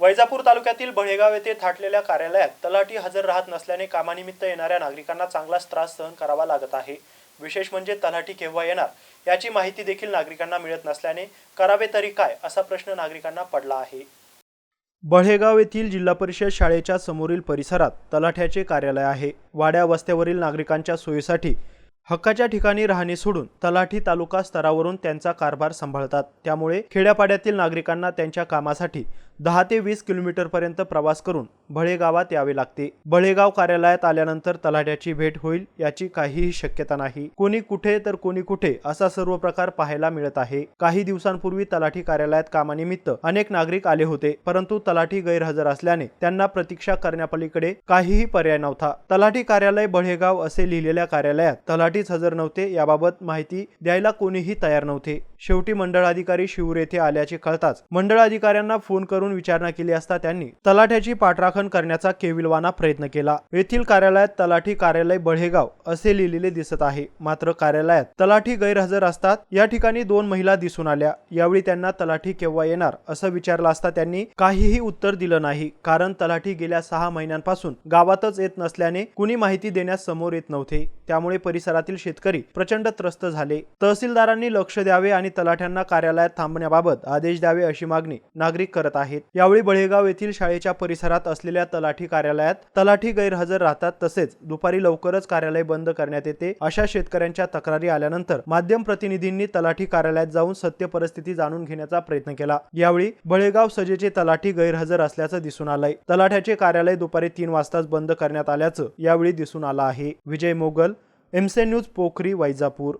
वैजापूर तालुक्यातील बळेगाव येथे थाटलेल्या कार्यालयात तलाठी हजर राहत नसल्याने कामानिमित्त येणाऱ्या नागरिकांना चांगलाच त्रास सहन करावा लागत आहे. विशेष म्हणजे तलाठी केव्हा येणार याची माहिती देखील नागरिकांना मिळत नसल्याने करावे तरी काय असा प्रश्न नागरिकांना पडला आहे. बळेगाव येथील जिल्हा परिषद शाळेच्या समोरील परिसरात तलाठ्याचे कार्यालय आहे. वाड्या वस्त्यावरील नागरिकांच्या सोयीसाठी हक्काच्या ठिकाणी राहणे सोडून तलाठी तालुका स्तरावरून त्यांचा कारभार सांभाळतात. त्यामुळे खेड्यापाड्यातील नागरिकांना त्यांच्या कामासाठी दहा ते वीस किलोमीटरपर्यंत प्रवास करून बळेगावात यावे लागते. बळेगाव कार्यालयात आल्यानंतर तलाठ्याची भेट होईल याची काहीही शक्यता नाही. कोणी कुठे तर कोणी कुठे असा सर्व प्रकार पाहायला मिळत आहे. काही दिवसांपूर्वी तलाठी कार्यालयात कामानिमित्त अनेक नागरिक आले होते परंतु तलाठी गैरहजर असल्याने त्यांना प्रतीक्षा करण्यापलीकडे काहीही पर्याय नव्हता. तलाठी कार्यालय बळेगाव असे लिहिलेल्या कार्यालयात तलाठीच हजर नव्हते याबाबत माहिती द्यायला कोणीही तयार नव्हते. शेवटी मंडळ अधिकारी शिवूर येथे आल्याचे कळताच मंडळ अधिकाऱ्यांना फोन करून विचारणा केली असता त्यांनी तलाठ्याची पाठराखण करण्याचा केविलवाना प्रयत्न केला. येथील कार्यालयात तलाठी कार्यालय बळेगाव असे लिहिलेले दिसत आहे. मात्र कार्यालयात तलाठी गैरहजर असतात. या ठिकाणी दोन महिला दिसून आल्या. यावेळी त्यांना तलाठी केव्हा येणार असं विचारलं असता त्यांनी काहीही उत्तर दिलं नाही. कारण तलाठी गेल्या सहा महिन्यांपासून गावातच येत नसल्याने कुणी माहिती देण्यास समोर येत नव्हते. त्यामुळे परिसरातील शेतकरी प्रचंड त्रस्त झाले. तहसीलदारांनी लक्ष द्यावे आणि आणि तलाठ्यांना कार्यालयात थांबण्याबाबत आदेश द्यावे अशी मागणी नागरिक करत आहेत. यावेळी बळेगाव येथील शाळेच्या परिसरात असलेल्या तलाठी कार्यालयात तलाठी गैरहजर राहतात तसेच दुपारी लवकरच कार्यालय बंद करण्यात येते अशा शेतकऱ्यांच्या तक्रारी आल्यानंतर माध्यम प्रतिनिधींनी तलाठी कार्यालयात जाऊन सत्य परिस्थिती जाणून घेण्याचा प्रयत्न केला. यावेळी बळेगाव सजेचे तलाठी गैरहजर असल्याचं दिसून आलंय. तलाठ्याचे कार्यालय दुपारी तीन वाजताच बंद करण्यात आल्याचं यावेळी दिसून आलं आहे. विजय मोगल एमसे न्यूज पोखरी वैजापूर.